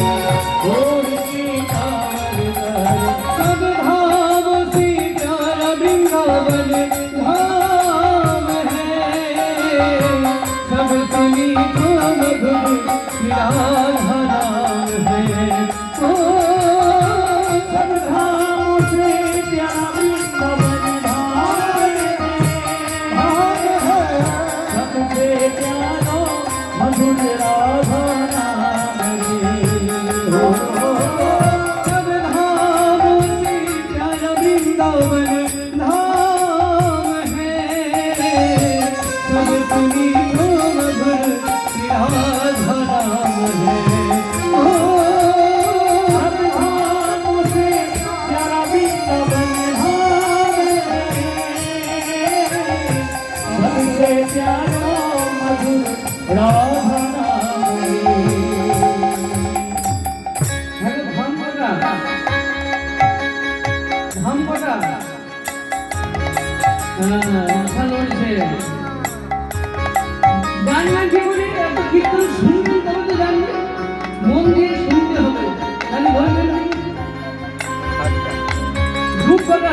Oh.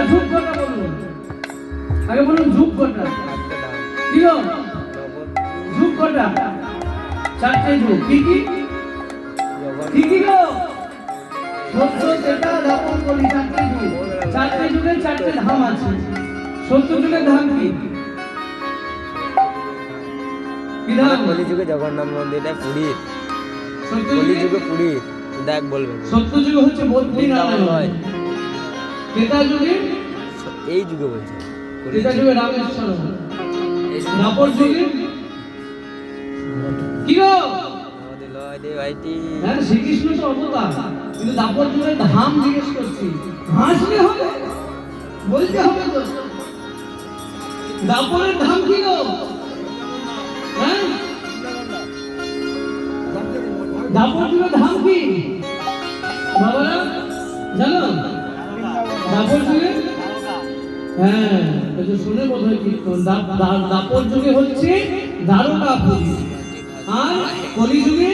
ঝুঁক কটা বলুন। আগে বলুন ঝুঁক কটা কি কটা চারটে ঝুঁক কি কি? কি কি গো? সত্য যেটা দাপন করি চারটে যুগ চারটে যুগে চারটে ধাম আছে। সত্য যুগের ধাম কি? কলিযুগে জগন্নাথ মন্দিরটা পুরী। সত্য যুগে কলিযুগে পুরী। দেখ বলবেন সত্য যুগে হচ্ছে বদ্রী বৃন্দাবন ত্রেতা যুগে? এই যুগে বলছে। ত্রেতা যুগে রামেশ্বর। দাপর যুগে? কি গো? হ্যাঁ শ্রীকৃষ্ণ তো অবতার কিন্তু দাপর যুগে ধাম জিজ্ঞেস করছি হাসলে হবে? বলতে হবে তো? দাপরের ধাম কি গো? হ্যাঁ? দাপর যুগের ধাম কি? জানো? দাপর যুগে হ্যাঁ শুনে বোধ হয় কীর্তন দাপর যুগে হচ্ছে দ্বারকাপুরী। আর কলিযুগে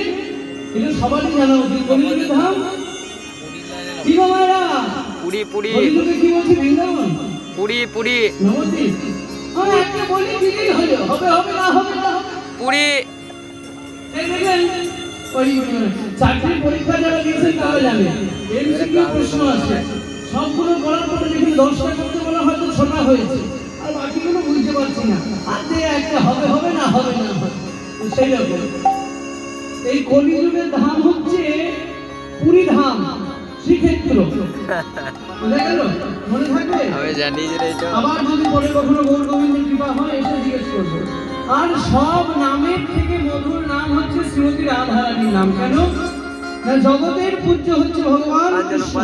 এটা সবারই জানা উচিত। কলিযুগে ধাম কি গো মায়েরা পুরী পুরী। কলিযুগে কি বলছে বৃন্দাবন? পুরী পুরী। নবদ্বীপ? আমি একটা বলি দিলেই হলো। হবে হবে না হবে না পুরী। এই চাকরির পরীক্ষা যারা দিয়েছেন তারা জানে। এমসিকিউ প্রশ্ন আছে? সবগুলো করার পরে দেখি দশটা করতে বলা হয়তো ছটা হয়েছে। আর বাকিগুলো বুঝতে পারছি না। আর যে একটা হবে হবে না হবে না হবে। সেই রকম। এই কলিযুগের ধাম হচ্ছে পুরী ধাম শ্রীক্ষেত্র। মনে থাকবে? আমি জানি যে এটা আবার যদি পরে কখনো গৌর গোবিন্দের কৃপা হয় এসে জিজ্ঞেস করব। আর সব নামের থেকে মধুর নাম হচ্ছে শ্রীমতী রাধারানীর নাম। কেন? জগতের পূজ্য হচ্ছে ভগবান কৃষ্ণ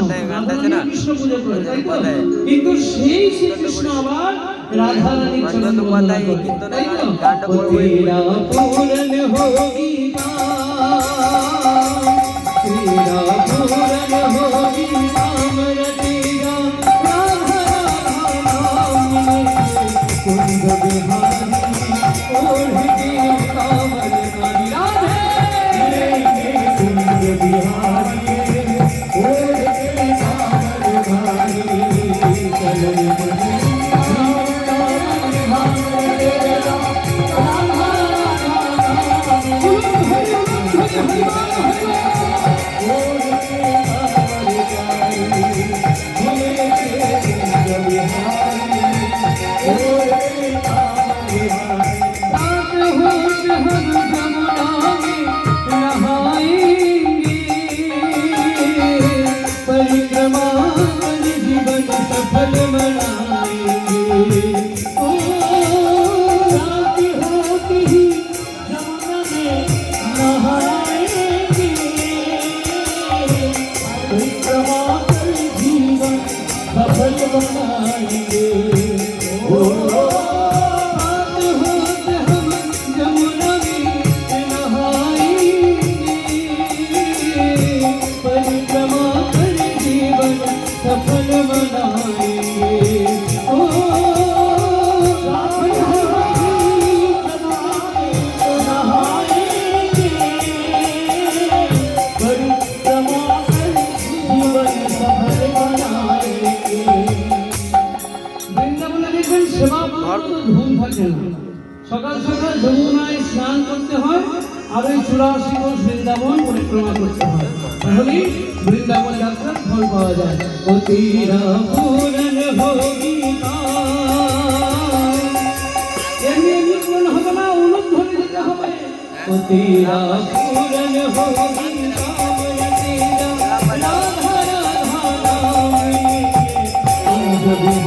কৃষ্ণ পুজো করে। কিন্তু সেই শ্রীকৃষ্ণ আবার রাধারানীর অঞ্জন চরণ বন্দনা করে। তাই পূরণ হোগি Oh. সকাল যমুনায় স্নান করতে হয় আর ওই চুরাশি বৃন্দাবন পরিক্রমা করতে হয়। তাহলেই বৃন্দাবন যাত্রার ফল পাওয়া যায়। অতিরা পূরণ হোগি এমনি এমনি পূরণ হবে না উলুক ধরে যেতে হবে। অতিরা পূরণ হোগি রাধা রাধা রাম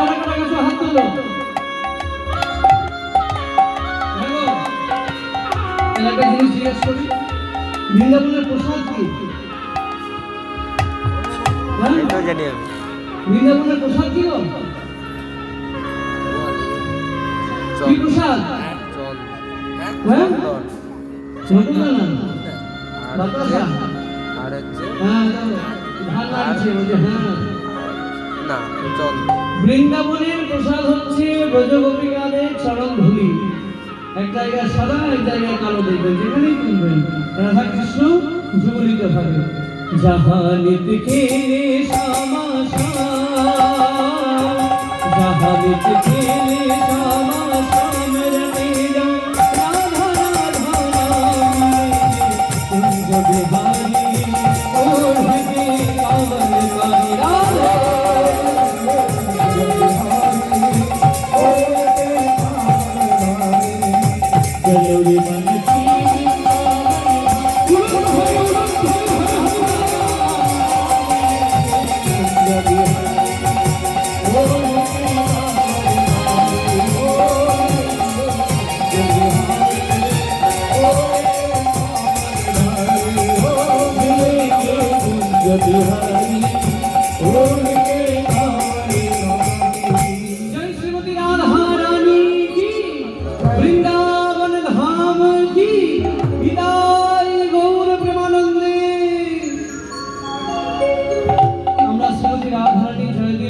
কারা কারা গেছো হাত তোলো দেখো, জিনিস জিজ্ঞেস করি বৃন্দাবনের প্রসাদ কি? এটাও জানি আমি বৃন্দাবনের প্রসাদ কি কি প্রসাদ হ্যাঁ বাতাসা আর হচ্ছে হ্যাঁ। ভালো লাগছে হ্যাঁ না চল বৃন্দাবনের প্রসাদ হচ্ছে ব্রজগোপিকাদের চরণ ধুলি এক জায়গা সাদা এক জায়গা কালো দেখবেন যেখানেই কিনবেন রাধা কৃষ্ণ যুগলিত থাকে জাহানিত খেলে সামাশা জাহানিত খেলে সামাশা মেরে রাধা রাধা 我。